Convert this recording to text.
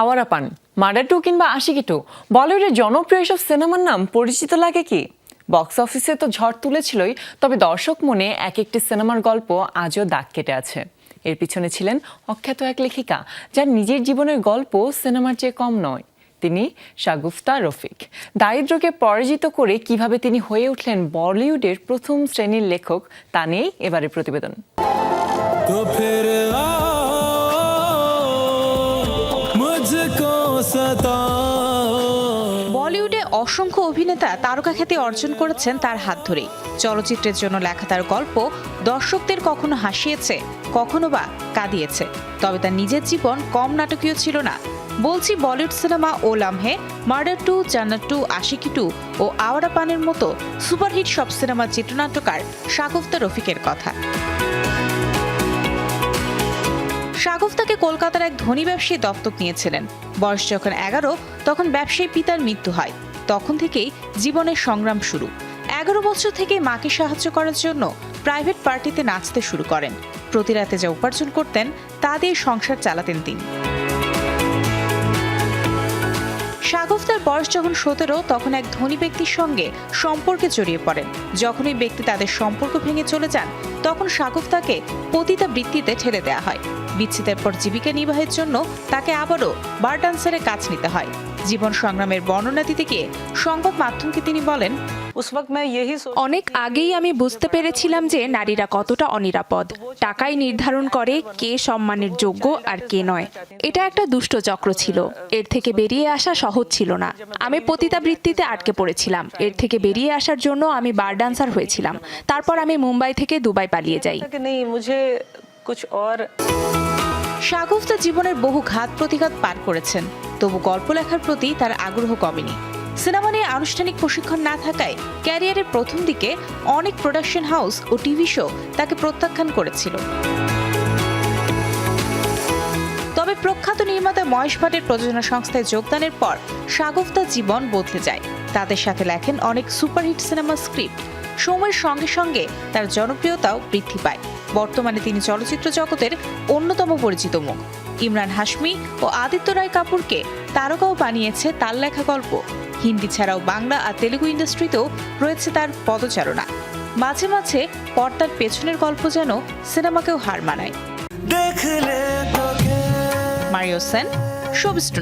আওয়ারা পান। Murder two কিংবা Aashiqui two. বলিউডের জনপ্রিয় এসব সিনেমার নাম পরিচিত লাগে কি? বক্স অফিসে তো ঝড় তুলেছিলই, তবে দর্শক মনে এক একটি সিনেমার গল্প আজও দাগ কেটে আছে। এর পিছনে ছিলেন অখ্যাত এক লেখিকা, যার নিজের জীবনের গল্প সিনেমার চেয়ে কম নয়। তিনি শাগুফতা রফিক। দারিদ্র্যকে পরাজিত করে কীভাবে তিনি হয়ে উঠলেন বলিউডের প্রথম শ্রেণির লেখক, তা নিয়েই এবারে প্রতিবেদন। বলিউডে অসংখ্য অভিনেতা তারকা খ্যাতি অর্জন করেছেন তার হাত ধরেই। চলচ্চিত্রের জন্য লেখা তার গল্প দর্শকদের কখনো হাসিয়েছে, কখনো বা কাঁদিয়েছে। তবে তার নিজের জীবন কম নাটকীয় ছিল না। বলছি বলিউড সিনেমা ও Lamhe, Murder two, Jannat two, Aashiqui two ও আওয়ারা পানের মতো সুপারহিট সব সিনেমার চিত্রনাট্যকার শাগুফতা রফিকের কথা। শাগুফতাকে কলকাতার এক ধনী ব্যবসায়ী দত্তক নিয়েছিলেন। বয়স যখন এগারো, তখন ব্যবসায়ী পিতার মৃত্যু হয়। তখন থেকেই জীবনের সংগ্রাম শুরু। এগারো বছর থেকে মাকে সাহায্য করার জন্য প্রাইভেট পার্টিতে নাচতে শুরু করেন। প্রতি রাতে যা উপার্জন করতেন, তা দিয়ে সংসার চালাতেন তিনি। বয়স যখন সতেরো, তখন এক ধনী ব্যক্তির সঙ্গে সম্পর্কে জড়িয়ে পড়েন। যখন ওই ব্যক্তি তাদের সম্পর্ক ভেঙে চলে যান, তখন শাগুফতাকে পতিতা বৃত্তিতে ঠেলে দেওয়া হয়। বিচ্ছেদের পর জীবিকা নির্বাহের জন্য তাকে আবারও বার ডান্সারের কাজ নিতে হয়। জীবন সংগ্রামের বর্ণনা দিতে সংবাদ মাধ্যমকে তিনি বলেন অনেক আগেই আমি বুঝতে পেরেছিলাম যে নারীরা কতটা অনিরাপদ টাকাই নির্ধারণ করে কে সম্মানের যোগ্য আর কে নয় এটা একটা দুষ্ট চক্র ছিল এর থেকে বেরিয়ে আসা সহজ ছিল না আমি পতিতাবৃত্তিতে আটকে পড়েছিলাম এর থেকে বেরিয়ে আসার জন্য আমি বার ডান্সার হয়েছিলাম তারপর আমি মুম্বাই থেকে দুবাই পালিয়ে যাই সাগফ তার জীবনের বহু ঘাত প্রতিঘাত পার করেছেন তবু গল্প লেখার প্রতি তার আগ্রহ কমেনি। সিনেমা নিয়ে আনুষ্ঠানিক প্রশিক্ষণ না থাকায় ক্যারিয়ারের প্রথম দিকে অনেক প্রোডাকশন হাউস ও টিভি শো তাকে প্রত্যাখ্যান করেছিল। তবে প্রখ্যাত নির্মাতা মহেশ ভাটের প্রযোজনা সংস্থায় যোগদানের পর শাগুফতার জীবন বদলে যায়। তাদের সাথে লেখেন অনেক সুপারহিট সিনেমা স্ক্রিপ্ট। সময়ের সঙ্গে সঙ্গে তার জনপ্রিয়তাও বৃদ্ধি পায়। বর্তমানে তিনি চলচ্চিত্র জগতের অন্যতম পরিচিত মুখ। ইমরান হাশমি ও আদিত্য রায় কাপুরকে তারকাও বানিয়েছে তার লেখা গল্প। হিন্দি ছাড়াও বাংলা আর তেলুগু ইন্ডাস্ট্রিতেও রয়েছে তার পদচারণা। মাঝে মাঝে পর্দার পেছনের গল্প যেন সিনেমাকেও হার মানায়। মারিও সেন শোবিস্টু